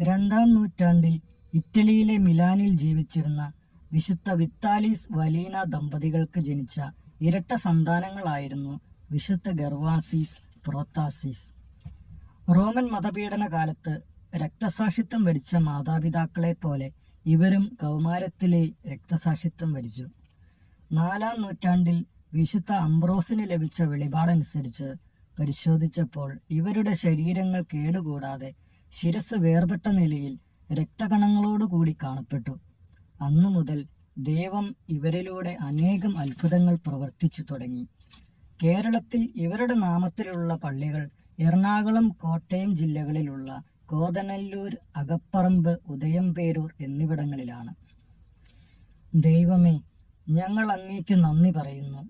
രണ്ടാം നൂറ്റാണ്ടിൽ ഇറ്റലിയിലെ മിലാനിൽ ജീവിച്ചിരുന്ന വിശുദ്ധ വിത്താലീസ് വലീന ദമ്പതികൾക്ക് ജനിച്ച ഇരട്ട സന്താനങ്ങളായിരുന്നു വിശുദ്ധ ഗർവാസീസ് പ്രോത്താസീസ്. റോമൻ മതപീഡന കാലത്ത് രക്തസാക്ഷിത്വം വരിച്ച മാതാപിതാക്കളെ പോലെ ഇവരും കൗമാരത്തിലെ രക്തസാക്ഷിത്വം വരിച്ചു. നാലാം നൂറ്റാണ്ടിൽ വിശുദ്ധ അംബ്രോസിന് ലഭിച്ച വെളിപാടനുസരിച്ച് പരിശോധിച്ചപ്പോൾ ഇവരുടെ ശരീരങ്ങൾ കേടുകൂടാതെ ശിരസ് വേർപെട്ട നിലയിൽ രക്തകണങ്ങളോടുകൂടി കാണപ്പെട്ടു. അന്നു മുതൽ ദൈവം ഇവരിലൂടെ അനേകം അത്ഭുതങ്ങൾ പ്രവർത്തിച്ചു തുടങ്ങി. കേരളത്തിൽ ഇവരുടെ നാമത്തിലുള്ള പള്ളികൾ എറണാകുളം കോട്ടയം ജില്ലകളിലുള്ള കോതനല്ലൂർ അകപ്പറമ്പ് ഉദയംപേരൂർ എന്നിവിടങ്ങളിലാണ്. ദൈവമേ ഞങ്ങൾ അങ്ങേക്ക് നന്ദി പറയുന്നു.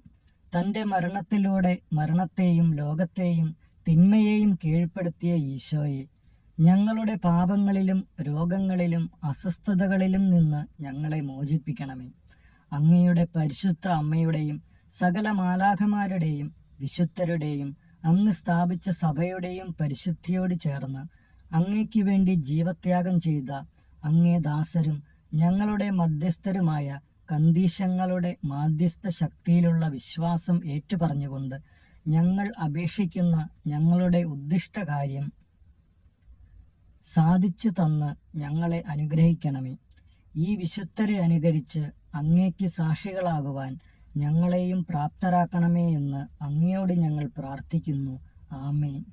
തന്റെ മരണത്തിലൂടെ മരണത്തെയും ലോകത്തെയും തിന്മയെയും കീഴ്പ്പെടുത്തിയ ഈശോയെ ഞങ്ങളുടെ പാപങ്ങളിലും രോഗങ്ങളിലും അസ്വസ്ഥതകളിലും നിന്ന് ഞങ്ങളെ മോചിപ്പിക്കണമേ. അങ്ങയുടെ പരിശുദ്ധ അമ്മയുടെയും സകല മാലാഖമാരുടെയും വിശുദ്ധരുടെയും അങ്ങ് സ്ഥാപിച്ച സഭയുടെയും പരിശുദ്ധിയോട് ചേർന്ന് അങ്ങയ്ക്ക് വേണ്ടി ജീവത്യാഗം ചെയ്ത അങ്ങേ ദാസരും ഞങ്ങളുടെ മധ്യസ്ഥരുമായ കന്തീശങ്ങളുടെ മാധ്യസ്ഥ ശക്തിയിലുള്ള വിശ്വാസം ഏറ്റുപറഞ്ഞുകൊണ്ട് ഞങ്ങൾ അപേക്ഷിക്കുന്ന ഞങ്ങളുടെ ഉദ്ദിഷ്ട കാര്യം സാധിച്ചു തന്ന് ഞങ്ങളെ അനുഗ്രഹിക്കണമേ. ഈ വിശുദ്ധരെ അനുകരിച്ച് അങ്ങേക്ക് സാക്ഷികളാകുവാൻ ഞങ്ങളെയും പ്രാപ്തരാക്കണമേ എന്ന് അങ്ങയോട് ഞങ്ങൾ പ്രാർത്ഥിക്കുന്നു. ആമേൻ.